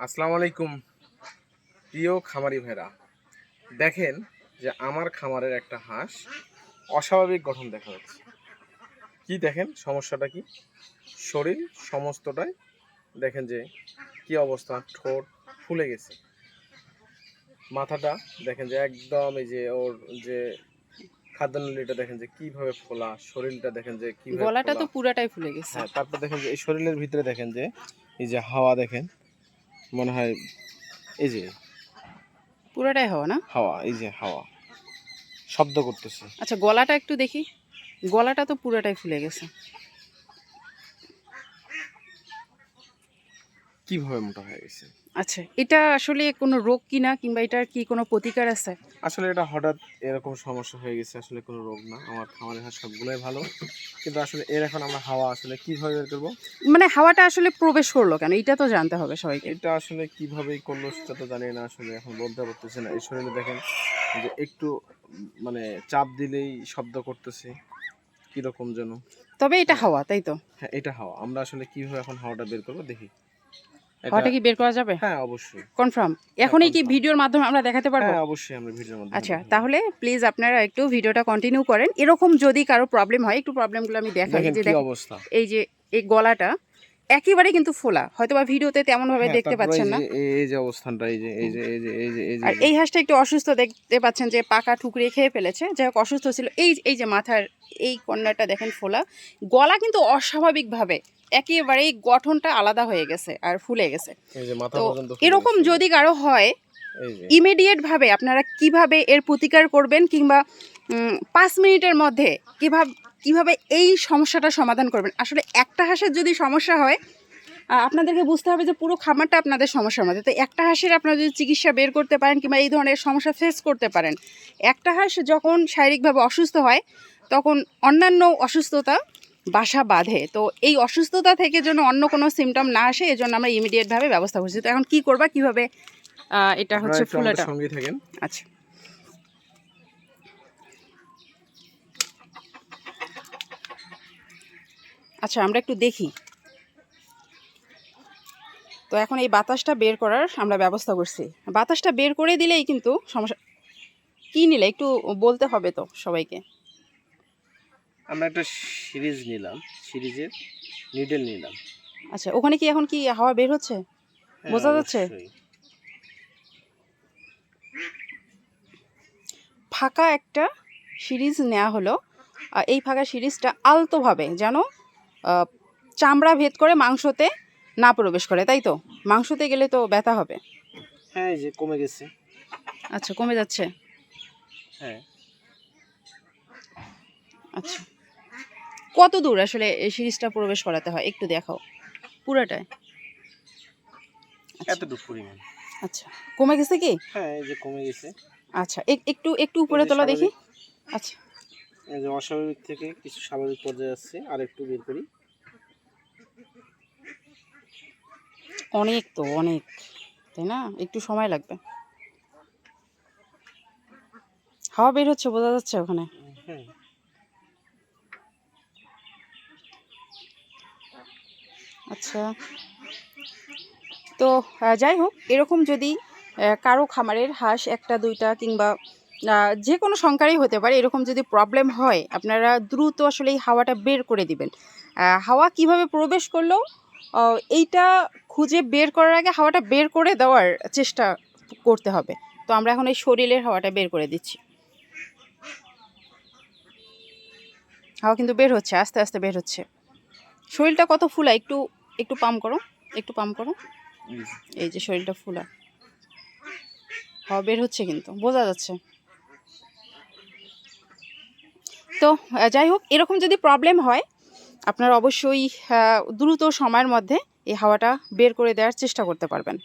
আসসালামু আলাইকুম প্রিয় খামারি ভাইরা। দেখেন যে আমার খামারের একটা হাঁস অস্বাভাবিক গঠন দেখা যাচ্ছে। কি দেখেন সমস্যাটা কি? শরীর সমস্তটাই দেখেন যে কি অবস্থা ঠোঁট ফুলে গেছে। মাথাটা দেখেন যে একদম এই যে ওর যে খাদ্যনলীটা দেখেন যে কীভাবে ফোলা শরীরটা দেখেন যে কি গলাটা তো। পুরাটাই ফুলে গেছে। হ্যাঁ তারপর দেখেন যে এই শরীরের ভিতরে দেখেন যে এই যে হাওয়া দেখেন মনে হয় এই যে পুরোটাই হওয়া না? হাওয়া এই যে হাওয়া। শব্দ করতেছে। আচ্ছা গলাটা একটু দেখি। গলাটা তো পুরোটাই ফুলে গেছে। কীভাবে মোটা হয়ে গেছে? আচ্ছা এটা আসলে কোনো রোগ কিনা কিংবা এটার কি কোনো প্রতিকার আছে? আসলে এটা হঠাৎ এরকম সমস্যা হয়ে গেছে আসলে কোনো রোগ না। আমার খামারের হাঁস সবগুলোই ভালো। কিন্তু আসলে এর এখন আমরা হাওয়া আসলে কীভাবে বের করব? মানে হাওয়াটা আসলে প্রবেশ করল কেন? এটা তো জানতে হবে সবাইকে। এটা আসলে কীভাবে করল সেটা তো জানি না আসলে এখন বলতে পারতেছি না। এই শরীরে দেখেন যে একটু মানে চাপ দিলেই শব্দ করতেছে কীরকম যেন। তবে এটা হাওয়া তাই তো? হ্যাঁ এটা হাওয়া। আমরা আসলে কীভাবে এখন হাওয়াটা বের করব দেখি। হাওয়াটা কি বের করা যাবে? হ্যাঁ অবশ্যই। কনফার্ম। এখনই কি ভিডিওর মাধ্যমে আমরা দেখাতে পারব? হ্যাঁ অবশ্যই আমরা ভিডিওর মাধ্যমে আচ্ছা তাহলে প্লিজ আপনারা একটু ভিডিওটা কন্টিনিউ করেন। এরকম যদি কারও প্রবলেম হয় একটু প্রবলেমগুলো আমি দেখাই। দেখেন যে অবস্থা। এই যে এই গলাটা একেবারে কিন্তু ফোলা। হয়তো বা ভিডিওতে তেমন ভাবে হ্যাঁ, দেখতে পাচ্ছেন না। এই- যে অবস্থানটা এই যে এই যে এই যে এই যে এই যে আর এই হাঁসটা একটু অসুস্থ দেখতে পাচ্ছেন যে পাকা ঠুকরিয়ে খেয়ে ফেলেছে। যাই হোক অসুস্থ ছিল। এই এই যে মাথার এই কর্নারটা দেখেন ফোলা। গলা কিন্তু অস্বাভাবিকভাবে একেবারেই গঠনটা আলাদা হয়ে গেছে আর ফুলে গেছে। তো এরকম যদি কারও হয় ইমিডিয়েট ভাবে আপনারা কীভাবে এর প্রতিকার করবেন কিংবা পাঁচ মিনিটের মধ্যে কীভাবে কীভাবে এই সমস্যাটা সমাধান করবেন? আসলে একটা হাঁসের যদি সমস্যা হয় আপনাদেরকে বুঝতে হবে যে পুরো খামারটা আপনাদের সমস্যার মধ্যে। তো একটা হাঁসের আপনারা যদি চিকিৎসা বের করতে পারেন কিংবা এই ধরনের সমস্যা ফেস করতে পারেন একটা হাঁস যখন শারীরিকভাবে অসুস্থ হয় তখন অন্যান্য অসুস্থতা বাসা বাঁধে। তো এই অসুস্থতা থেকে যেন অন্য কোনো সিমটম না আসে এজন্য আমরা ইমিডিয়েটভাবে ব্যবস্থা করছি। তো এখন কি করবা? কীভাবে এটা হচ্ছে ফুলাটা। সঙ্গেই থাকেন। আচ্ছা। আচ্ছা আমরা একটু দেখি। তো এখন এই বাতাসটা বের করার আমরা ব্যবস্থা করছি। বাতাসটা বের করে দিলেই কিন্তু সমস্যা কি নিলে? একটু বলতে হবে তো সবাইকে। আমরা একটা সিরিজ নিলাম সিরিজের নিডেল নিলাম। আচ্ছা ওখানে কি এখন কি হাওয়া বের হচ্ছে? হ্যাঁ, বোঝা যাচ্ছে? ফাঁকা একটা সিরিজ নেওয়া হলো। আর এই ফাঁকা সিরিজটা আলতোভাবে যেন চামড়া ভেদ করে মাংসতে না প্রবেশ করে তাই তো? মাংসতে গেলে তো ব্যথা হবে। হ্যাঁ এই যে কমে গেছে। আচ্ছা কমে যাচ্ছে। হ্যাঁ। আচ্ছা। কত দূর আসলে এই সিরিজটা প্রবেশ করাতে হয়? একটু দেখাও। পুরাটায়। আচ্ছা, এতটুকু পরিমাণ। আচ্ছা। কমে গেছে কি? হ্যাঁ এই যে কমে গেছে। আচ্ছা এক- একটু একটু উপরে তোলা দেখি। আচ্ছা। এই যে অস্বাভাবিক থেকে কিছু স্বাভাবিক পর্যায়ে আসছে আর একটু বের করি। অনেক তো অনেক। তাই না? একটু সময় লাগবে। হাওয়া বের হচ্ছে বোঝা যাচ্ছে ওখানে? হ্যাঁ। আচ্ছা। তো যাই হোক, এরকম যদি কারও খামারের হাঁস একটা, দুইটা কিংবা যে কোনো সংখ্যারই হতে পারে, এরকম যদি প্রবলেম হয়, আপনারা দ্রুত আসলে এই হাওয়াটা বের করে দিবেন। হাওয়া কীভাবে প্রবেশ করল? এইটা খুঁজে বের করার আগে হাওয়াটা বের করে দেওয়ার চেষ্টা করতে হবে। তো আমরা এখন এই শরীরের হাওয়াটা বের করে দিচ্ছি। হাওয়া কিন্তু বের হচ্ছে, আস্তে আস্তে বের হচ্ছে। শরীরটা কত ফুলা একটু একটু পাম করো, একটু পাম করো। এই যে। এই যে শরীরটা ফুলা। হওয়া বের হচ্ছে কিন্তু, বোঝা যাচ্ছে। তো যাই হোক, এরকম যদি প্রবলেম হয়, আপনারা অবশ্যই দ্রুত সময়ের মধ্যে এই হাওয়াটা বের করে দেওয়ার চেষ্টা করতে পারবেন।